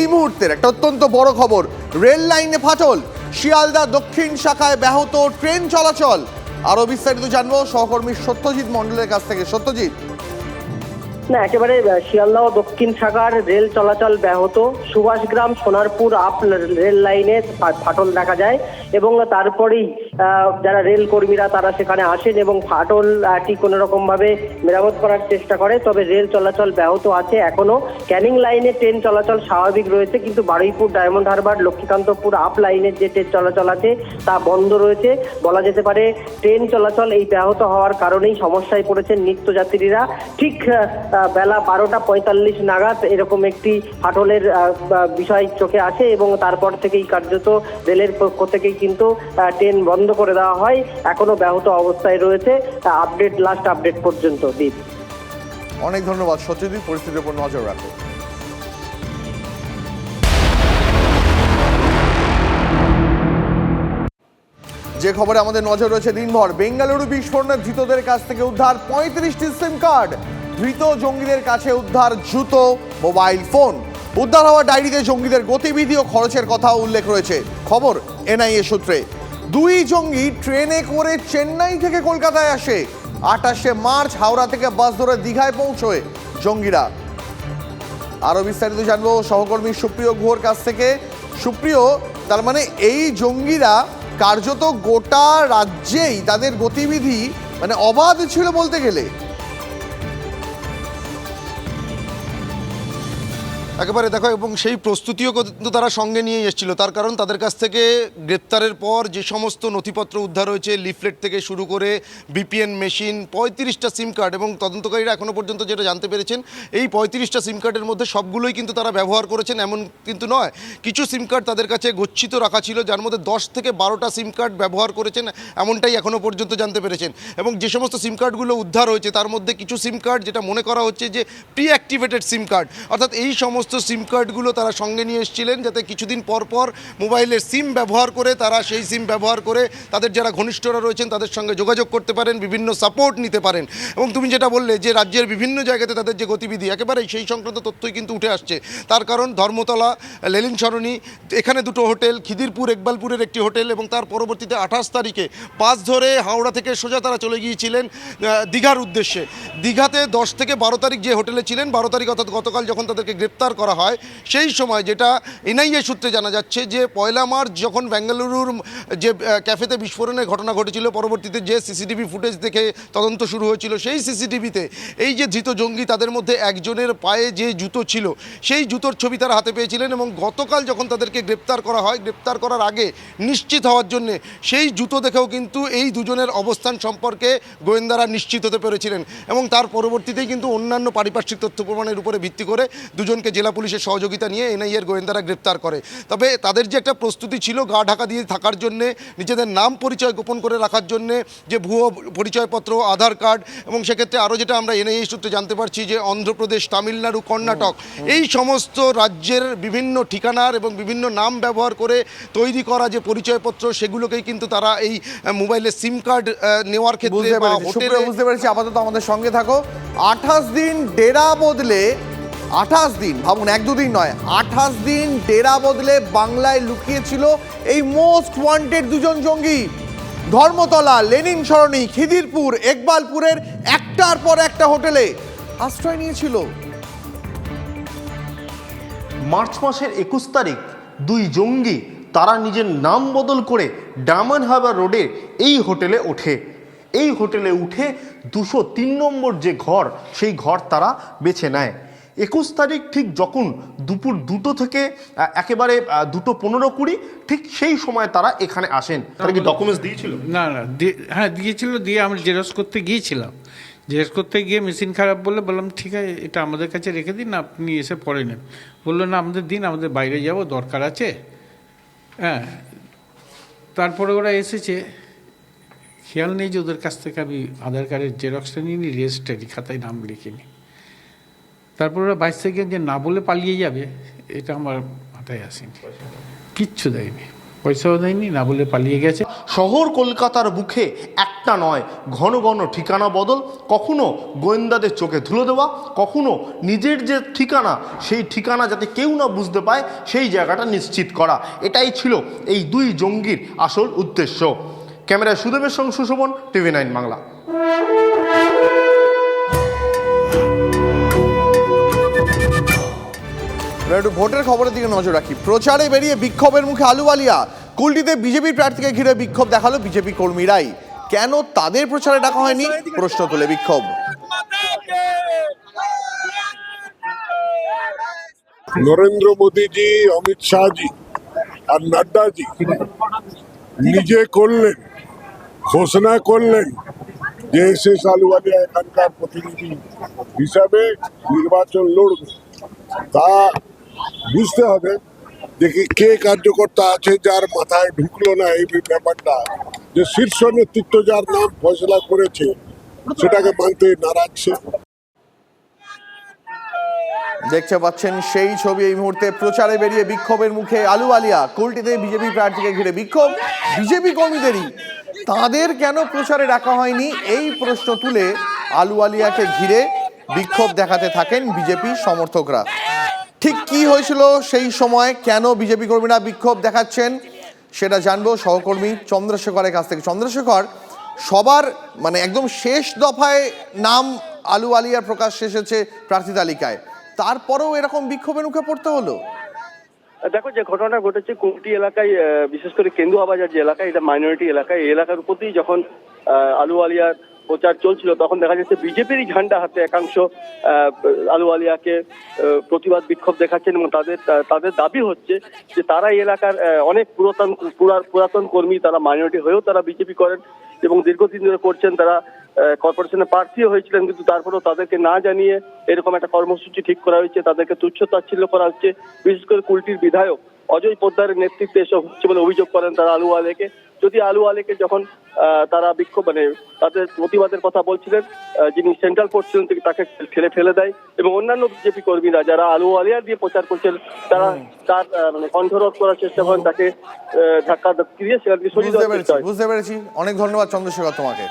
এই মুহূর্তের একটা অত্যন্ত বড় খবর। রেল লাইনে ফাটল, শিয়ালদা দক্ষিণ শাখায় ব্যাহত ট্রেন চলাচল। আরও বিস্তারিত জানব সহকর্মী সত্যজিৎ মণ্ডলের কাছ থেকে। সত্যজিৎ। না, একেবারে শিয়ালদহ দক্ষিণ শাখার রেল চলাচল ব্যাহত। সুভাষগ্রাম, সোনারপুর আপ রেল লাইনে ফাটল দেখা যায় এবং তারপরেই যারা রেল কর্মীরা তারা সেখানে আসেন এবং ফাটলটি কোনো রকম ভাবে মেরামত করার চেষ্টা করে। তবে রেল চলাচল ব্যাহত আছে এখনও। ক্যানিং লাইনে ট্রেন চলাচল স্বাভাবিক রয়েছে, কিন্তু বারুইপুর, ডায়মন্ড হারবার, লক্ষ্মীকান্তপুর আপ লাইনের যে ট্রেন চলাচল আছে তা বন্ধ রয়েছে। বলা যেতে পারে ট্রেন চলাচল এই ব্যাহত হওয়ার কারণেই সমস্যায় পড়েছেন নিত্যযাত্রীরা। ঠিক বেলা বারোটা পঁয়তাল্লিশ নাগাদ এরকম একটি ফাটলের বিষয় চোখে আসে এবং তারপর থেকেই কার্যত রেলের পক্ষ থেকেই কিন্তু ট্রেন বন্ধ করে দেওয়া হয়। এখনও ব্যাহত অবস্থায় রয়েছে। আপডেট লাস্ট আপডেট পর্যন্ত দ্বীপ অনেক ধন্যবাদ সত্যজিৎ পরিস্থিতির উপর নজর রাখো। যে খবরে আমাদের নজর রয়েছে দিনভর, বেঙ্গালুরু বিস্ফোরণের ধৃতদের কাছ থেকে উদ্ধার পঁয়ত্রিশটি সিম কার্ড। ধৃত জঙ্গিদের কাছে উদ্ধার জুতো, মোবাইল ফোন। উদ্ধার হওয়া ডায়েরিতে জঙ্গিদের গতিবিধি ও খরচের কথা উল্লেখ রয়েছে। খবর এনআইএ সূত্রে। দুই জঙ্গি ট্রেনে করে চেন্নাই থেকে কলকাতায় আসে। আটাশে মার্চ হাওড়া থেকে বাস ধরে দীঘায় পৌঁছয় জঙ্গিরা। আরও বিস্তারিত জানব সহকর্মী সুপ্রিয় গুহর কাছ থেকে। সুপ্রিয়, তার মানে এই জঙ্গিরা কার্যত গোটা রাজ্যেই তাদের গতিবিধি মানে অবাধ ছিল বলতে গেলে। একেবারে দেখো, এবং সেই প্রস্তুতিও কিন্তু তারা সঙ্গে নিয়ে এসেছিল। তার কারণ তাদের কাছ থেকে গ্রেপ্তারের পর যে সমস্ত নথিপত্র উদ্ধার হয়েছে, লিফলেট থেকে শুরু করে বিপিএন মেশিন, পঁয়ত্রিশটা সিম কার্ড, এবং তদন্তকারীরা এখনও পর্যন্ত যেটা জানতে পেরেছেন, এই পঁয়ত্রিশটা সিম কার্ডের মধ্যে সবগুলোই কিন্তু তারা ব্যবহার করেছেন, এমন কিন্তু নয়। কিছু সিম কার্ড তাদের কাছে গচ্ছিত রাখা ছিল, যার মধ্যে দশ থেকে বারোটা সিম কার্ড ব্যবহার করেছেন, এমনটাই এখনও পর্যন্ত জানতে পেরেছেন। এবং যে সমস্ত সিম কার্ডগুলো উদ্ধার হয়েছে, তার মধ্যে কিছু সিম কার্ড, যেটা মনে করা হচ্ছে যে প্রি অ্যাক্টিভেটেড সিম কার্ড, অর্থাৎ এই সমস্ত সিম কার্ডগুলো তারা সঙ্গে নিয়ে এসেছিলেন যাতে কিছুদিন পর পর মোবাইলের সিম ব্যবহার করে তারা সেই সিম ব্যবহার করে তাদের যারা ঘনিষ্ঠরা রয়েছেন তাদের সঙ্গে যোগাযোগ করতে পারেন, বিভিন্ন সাপোর্ট নিতে পারেন। এবং তুমি যেটা বললে যে রাজ্যের বিভিন্ন জায়গাতে তাদের যে গতিবিধি, একেবারেই সেই সংক্রান্ত তথ্যই কিন্তু উঠে আসছে। তার কারণ ধর্মতলা লেলিন সরণি এখানে দুটো হোটেল, খিদিরপুর, একবালপুরের একটি হোটেল এবং তার পরবর্তীতে আঠাশ তারিখে পাঁচ ধরে হাওড়া থেকে সোজা তারা চলে গিয়েছিলেন দীঘার উদ্দেশ্যে। দীঘাতে দশ থেকে বারো তারিখ যে হোটেলে ছিলেন, বারো তারিখ অর্থাৎ গতকাল যখন তাদেরকে গ্রেপ্তার করা হয়, সেই সময় যেটা এনআইএ সূত্রে জানা যাচ্ছে যে পয়লা মার্চ যখন বেঙ্গালুরুর যে ক্যাফেতে বিস্ফোরণের ঘটনা ঘটেছিল, পরবর্তীতে যে সিসিটিভি ফুটেজ দেখে তদন্ত শুরু হয়েছিল, সেই সিসিটিভিতে এই যে ধৃত জঙ্গি তাদের মধ্যে একজনের পায়ে যে জুতো ছিল, সেই জুতোর ছবি তারা হাতে পেয়েছিলেন এবং গতকাল যখন তাদেরকে গ্রেপ্তার করা হয়, গ্রেপ্তার করার আগে নিশ্চিত হওয়ার জন্যে সেই জুতো দেখেও কিন্তু এই দুজনের অবস্থান সম্পর্কে গোয়েন্দারা নিশ্চিত হতে পেরেছিলেন এবং তার পরবর্তীতেই কিন্তু অন্যান্য পারিপার্শ্বিক তথ্য প্রমাণের উপরে ভিত্তি করে দুজনকে জেলা পুলিশের সহযোগিতা নিয়ে এনআইএর গোয়েন্দারা গ্রেপ্তার করে। তবে তাদের যে একটা প্রস্তুতি ছিল গা ঢাকা দিয়ে থাকার জন্যে নিজেদের নাম পরিচয় গোপন করে রাখার জন্যে যে ভুয়ো পরিচয়পত্র আধার কার্ড এবং সেক্ষেত্রে আরও যেটা আমরা এনআইএ সূত্রে জানতে পারছি যে অন্ধ্রপ্রদেশ তামিলনাড়ু কর্ণাটক এই সমস্ত রাজ্যের বিভিন্ন ঠিকানার এবং বিভিন্ন নাম ব্যবহার করে তৈরি করা যে পরিচয়পত্র সেগুলোকেই কিন্তু তারা এই আহ, মোবাইলের সিম কার্ড নেওয়ার ক্ষেত্রে বুঝতে পেরেছি। আপাতত আমাদের সঙ্গে থাকো। আঠাশ দিন ডেরা বদলে আঠাশ দিন, ভাবুন, এক দুদিন নয়, আঠাশ দিন ডেরা বদলে বাংলায় লুকিয়েছিল এই মোস্ট ওয়ান্টেড দুজন জঙ্গি। ধর্মতলা, লেনিন সরণি, খিদিরপুর, একবালপুরের একটার পর একটা হোটেলে আশ্রয় নিয়েছিল। মার্চ মাসের একুশ তারিখ, দুই জঙ্গি তারা নিজের নাম বদল করে ডায়মন্ড হারবার রোডে এই হোটেলে ওঠে। এই হোটেলে উঠে দুশো তিন নম্বর যে ঘর, সেই ঘর তারা বেছে নেয়। একুশ তারিখ ঠিক যখন দুপুর দুটো থেকে একেবারে দুটো পনেরো কুড়ি ঠিক সেই সময় তারা এখানে আসেন। তারা কি ডকুমেন্টস দিয়েছিল? না না হ্যাঁ দিয়েছিল দিয়ে আমরা জেরক্স করতে গিয়েছিলাম। জেরক্স করতে গিয়ে মেশিন খারাপ বলে বললাম ঠিক আছে এটা আমাদের কাছে রেখে দিন আপনি এসে পড়ে নেন। বলল না আমাদের দিন আমাদের বাইরে যাব দরকার আছে। হ্যাঁ তারপরে ওরা এসেছে। খেয়াল নেই যে ওদের কাছ থেকে আমি আধার কার্ডের জেরক্সটা নিয়ে নিই রেজিস্ট্রারি খাতায় নাম লিখিনি। তারপর ওরা বাইশ থেকে যে না বলে পালিয়ে যাবে, এটা আমার মাথায় আসেনি। কিচ্ছু দেয়নি, পয়সাও দেয়নি, না বলে পালিয়ে গেছে। শহর কলকাতার বুকে একটা নয়, ঘন ঘন ঠিকানা বদল, কখনো গোয়েন্দাদের চোখে ধুলো দেওয়া, কখনো নিজের যে ঠিকানা, সেই ঠিকানা যাতে কেউ না বুঝতে পায়, সেই জায়গাটা নিশ্চিত করা। এটাই ছিল এই দুই জঙ্গির আসল উদ্দেশ্য। ক্যামেরায় সুদেবের সঙ্গে সুশোভন, টিভি নাইন বাংলা। একটু ভোটের খবরের দিকে নজর রাখি। প্রচারে বেরিয়ে বিক্ষোভের মুখে আলুওয়ালিয়া কুলটিতে বিজেপি প্রার্থীকে ঘিরে বিক্ষোভ দেখাল বিজেপি কর্মীরাই। কেন তাদের প্রচারে ডাকা হয়নি? প্রশ্ন তুলে বিক্ষোভ। নরেন্দ্র মোদী জি অমিত শাহ জি আর নাড্ডা জি নিজে করলেন, ঘোষণা করলেন যে এস এস আলুওয়ালিয়া এখানকার প্রতিনিধি হিসাবে নির্বাচন লড়বে। তা বুঝতে হবে দেখি কে কার্যকর্তা আছে যার মাথায় ঢুকলো না এই ব্যাপারটা, যে শীর্ষ নেতৃত্ব যার নাম ফয়সলা করেছে, সেটাকে মানতে নারাজ সে। দেখতে পাচ্ছেন সেই ছবি এই মুহূর্তে প্রচারে বেরিয়ে বিক্ষোভের মুখে আলুওয়ালিয়া কুলটিতে বিজেপি প্রার্থীকে ঘিরে বিক্ষোভ। বিজেপি কর্মীদেরই, তাদের কেন প্রচারে রাখা হয়নি? এই প্রশ্ন তুলে আলুওয়ালিয়াকে ঘিরে বিক্ষোভ দেখাতে থাকেন বিজেপি সমর্থকরা। ঠিক কি হয়েছিল সেই সময়? কেন বিজেপি কর্মীরা বিক্ষোভ দেখাচ্ছেন? সেটা জানব সহকর্মী চন্দ্রশেখরের কাছ থেকে। চন্দ্রশেখর, সবার মানে একদম শেষ দফায় নাম আলু আলিয়ার প্রকাশ এসেছে প্রার্থী তালিকায়। তারপরেও এরকম বিক্ষোভের মুখে পড়তে হলো? দেখো, যে ঘটনা ঘটেছে কুমটি এলাকায় বিশেষ করে কেন্দুয়া বাজার যে এলাকা, এটা মাইনরিটি এলাকা, এই এলাকার প্রতি যখন আলু আলিয়ার প্রচার চলছিল তখন দেখা যাচ্ছে বিজেপিরই ঝান্ডা হাতে একাংশ আহ, আলু আলিয়াকে আহ, প্রতিবাদ বিক্ষোভ দেখাচ্ছেন এবং তাদের তাদের দাবি হচ্ছে যে তারা এলাকার অনেক পুরাতন পুরাতন কর্মী তারা মাইনরিটি হয়েও তারা বিজেপি করেন এবং দীর্ঘদিন ধরে করছেন তারা কর্পোরেশনের কর্পোরেশনে প্রার্থীও হয়েছিলেন কিন্তু তারপরেও তাদেরকে না জানিয়ে এরকম একটা কর্মসূচি ঠিক করা হয়েছে তাদেরকে তুচ্ছ তাচ্ছিল্য করা হচ্ছে বিশেষ করে কুলটির বিধায়ক অজয় পোদ্দারের নেতৃত্বে এসব হচ্ছে বলে অভিযোগ করেন তারা আলু আলেকে যদি আলু আলেকে যখন তারা বিক্ষোভ মানে তাদের প্রতিবাদের কথা বলছিলেন যিনি সেন্ট্রাল ফোর্স ছিলেন তিনি তাকে ঠেলে ফেলে দেয় এবং অন্যান্য বিজেপি কর্মীরা যারা আলু আলিয়া দিয়ে প্রচার করছেন তারা তার মানে কণ্ঠরোধ করার চেষ্টা করেন তাকে ধাক্কা দিয়ে সেখান থেকে সরিয়ে বুঝতে পেরেছি। অনেক ধন্যবাদ চন্দ্রশেখর তোমাকে।